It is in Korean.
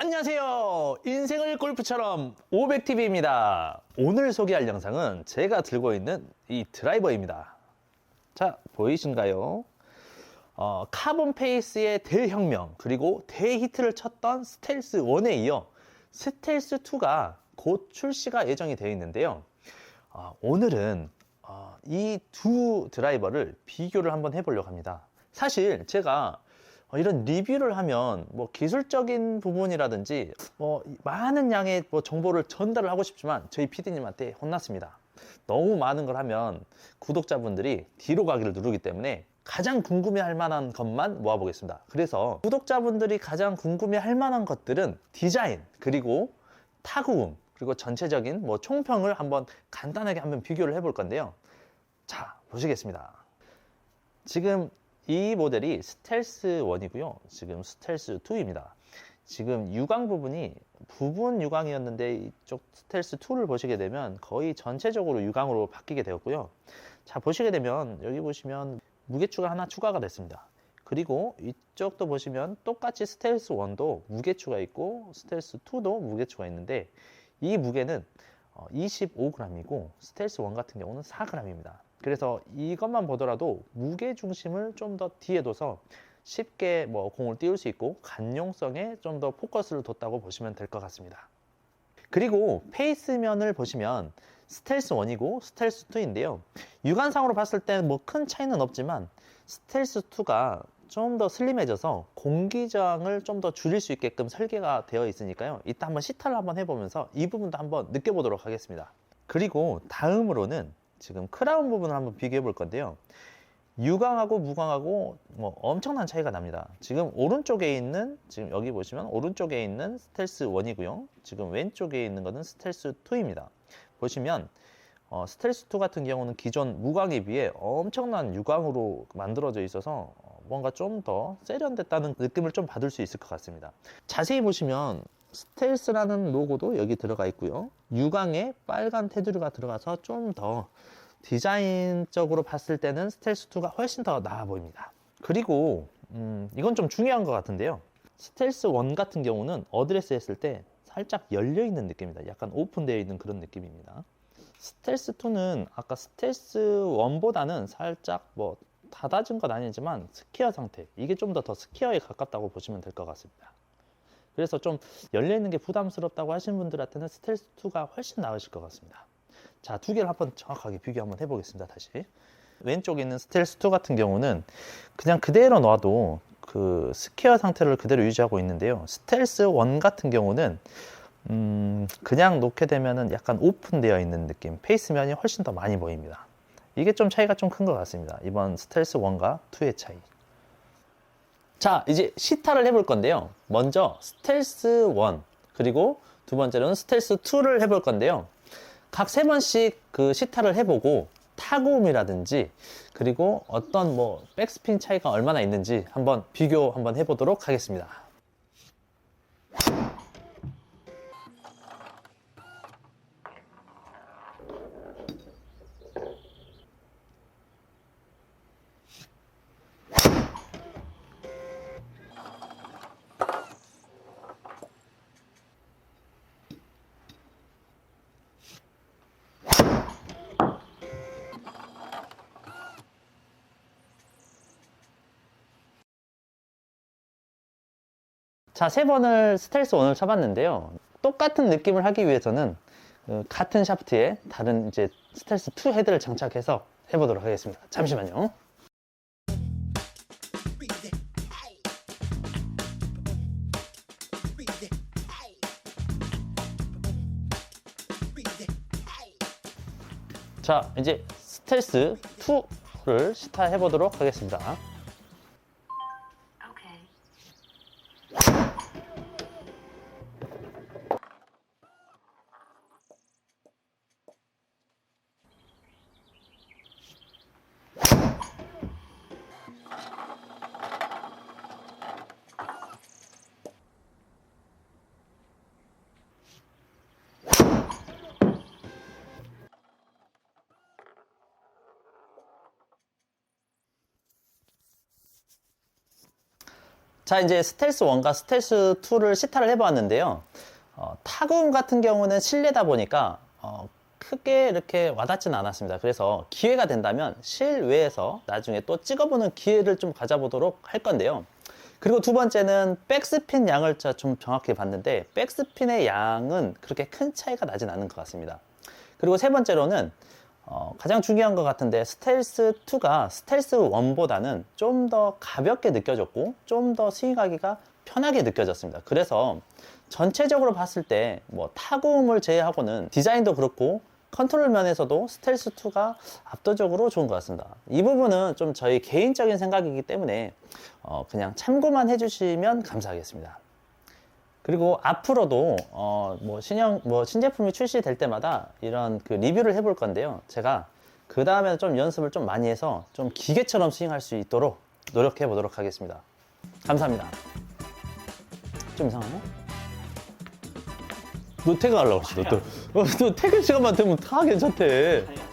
안녕하세요. 인생을 골프처럼 500TV입니다. 오늘 소개할 영상은 제가 들고 있는 이 드라이버입니다. 자, 보이신가요? 어, 카본 페이스의 대혁명, 그리고 대히트를 쳤던 스텔스 1에 이어 스텔스 2가 곧 출시가 예정이 되어 있는데요. 어, 오늘은 어, 이 두 드라이버를 비교를 한번 해보려고 합니다. 사실 제가 어, 이런 리뷰를 하면 뭐 기술적인 부분이라든지 뭐 많은 양의 뭐 정보를 전달을 하고 싶지만 저희 PD님한테 혼났습니다. 너무 많은 걸 하면 구독자분들이 뒤로 가기를 누르기 때문에 가장 궁금해 할 만한 것만 모아보겠습니다. 그래서 구독자분들이 가장 궁금해 할 만한 것들은 디자인 그리고 타구음 그리고 전체적인 뭐 총평을 한번 간단하게 한번 비교를 해볼 건데요. 자 보시겠습니다. 지금 이 모델이 스텔스 1이고요. 지금 스텔스 2입니다. 지금 유광 부분이 부분 유광이었는데 이쪽 스텔스 2를 보시게 되면 거의 전체적으로 유광으로 바뀌게 되었고요. 자, 보시게 되면 여기 보시면 무게추가 하나 추가가 됐습니다. 그리고 이쪽도 보시면 똑같이 스텔스 1도 무게추가 있고 스텔스 2도 무게추가 있는데 이 무게는 25g이고 스텔스 1 같은 경우는 4g입니다. 그래서 이것만 보더라도 무게 중심을 좀 더 뒤에 둬서 쉽게 뭐 공을 띄울 수 있고 간용성에 좀 더 포커스를 뒀다고 보시면 될 것 같습니다. 그리고 페이스면을 보시면 스텔스 1이고 스텔스 2인데요. 육안상으로 봤을 때 뭐 큰 차이는 없지만 스텔스 2가 좀 더 슬림해져서 공기 저항을 좀 더 줄일 수 있게끔 설계가 되어 있으니까요. 이따 한번 시타를 한번 해보면서 이 부분도 한번 느껴보도록 하겠습니다. 그리고 다음으로는 지금 크라운 부분을 한번 비교해 볼 건데요. 유광하고 무광하고 뭐 엄청난 차이가 납니다. 지금 오른쪽에 있는 지금 여기 보시면 오른쪽에 있는 스텔스 1이고요. 지금 왼쪽에 있는 것은 스텔스 2입니다. 보시면 어, 스텔스 2 같은 경우는 기존 무광에 비해 엄청난 유광으로 만들어져 있어서 어, 뭔가 좀 더 세련됐다는 느낌을 좀 받을 수 있을 것 같습니다. 자세히 보시면 스텔스라는 로고도 여기 들어가 있고요. 유광에 빨간 테두리가 들어가서 좀 더 디자인적으로 봤을 때는 스텔스2가 훨씬 더 나아 보입니다. 그리고 음, 이건 좀 중요한 것 같은데요. 스텔스1 같은 경우는 어드레스 했을 때 살짝 열려 있는 느낌입니다. 약간 오픈되어 있는 그런 느낌입니다. 스텔스2는 아까 스텔스1보다는 살짝 뭐 닫아진 건 아니지만 스퀘어 상태 이게 좀 더더 스퀘어에 가깝다고 보시면 될 것 같습니다. 그래서 좀 열려 있는 게 부담스럽다고 하시는 분들한테는 스텔스 2가 훨씬 나으실 것 같습니다. 자, 두 개를 한번 정확하게 비교 한번 해보겠습니다. 다시 왼쪽에 있는 스텔스 2 같은 경우는 그냥 그대로 놔도 그 스퀘어 상태를 그대로 유지하고 있는데요. 스텔스 1 같은 경우는 음, 그냥 놓게 되면은 약간 오픈되어 있는 느낌, 페이스면이 훨씬 더 많이 보입니다. 이게 좀 차이가 좀 큰 것 같습니다. 이번 스텔스 1과 2의 차이. 자, 이제 시타를 해볼 건데요. 먼저 스텔스 1, 그리고 두 번째로는 스텔스 2를 해볼 건데요. 각 세 번씩 그 시타를 해보고 타구음이라든지 그리고 어떤 뭐 백스핀 차이가 얼마나 있는지 한번 비교 한번 해보도록 하겠습니다. 자, 세 번을 스텔스 원을 쳐봤는데요. 똑같은 느낌을 하기 위해서는 그 같은 샤프트에 다른 이제 스텔스 2 헤드를 장착해서 해보도록 하겠습니다. 잠시만요. 자, 이제 스텔스 2를 시타해 보도록 하겠습니다. 자, 이제 스텔스 1과 스텔스 2를 시타를 해보았는데요. 어, 타구음 같은 경우는 실내다 보니까 어, 크게 이렇게 와닿지는 않았습니다. 그래서 기회가 된다면 실외에서 나중에 또 찍어보는 기회를 좀 가져보도록 할 건데요. 그리고 두 번째는 백스핀 양을 자- 좀 정확히 봤는데 백스핀의 양은 그렇게 큰 차이가 나진 않은 것 같습니다. 그리고 세 번째로는 어, 가장 중요한 것 같은데 스텔스 2가 스텔스 1보다는 좀 더 가볍게 느껴졌고 좀 더 스윙하기가 편하게 느껴졌습니다. 그래서 전체적으로 봤을 때 뭐 타구음을 제외하고는 디자인도 그렇고 컨트롤 면에서도 스텔스 2가 압도적으로 좋은 것 같습니다. 이 부분은 좀 저희 개인적인 생각이기 때문에 어, 그냥 참고만 해주시면 감사하겠습니다. 그리고 앞으로도 어, 뭐 신형 뭐 신제품이 출시될 때마다 이런 그 리뷰를 해볼 건데요. 제가 그 다음에 좀 연습을 좀 많이 해서 좀 기계처럼 스윙할 수 있도록 노력해 보도록 하겠습니다. 감사합니다. 좀 이상하나? 너 퇴근하려고 했어. 너, 또. 어, 너 퇴근 시간만 되면 다 괜찮대.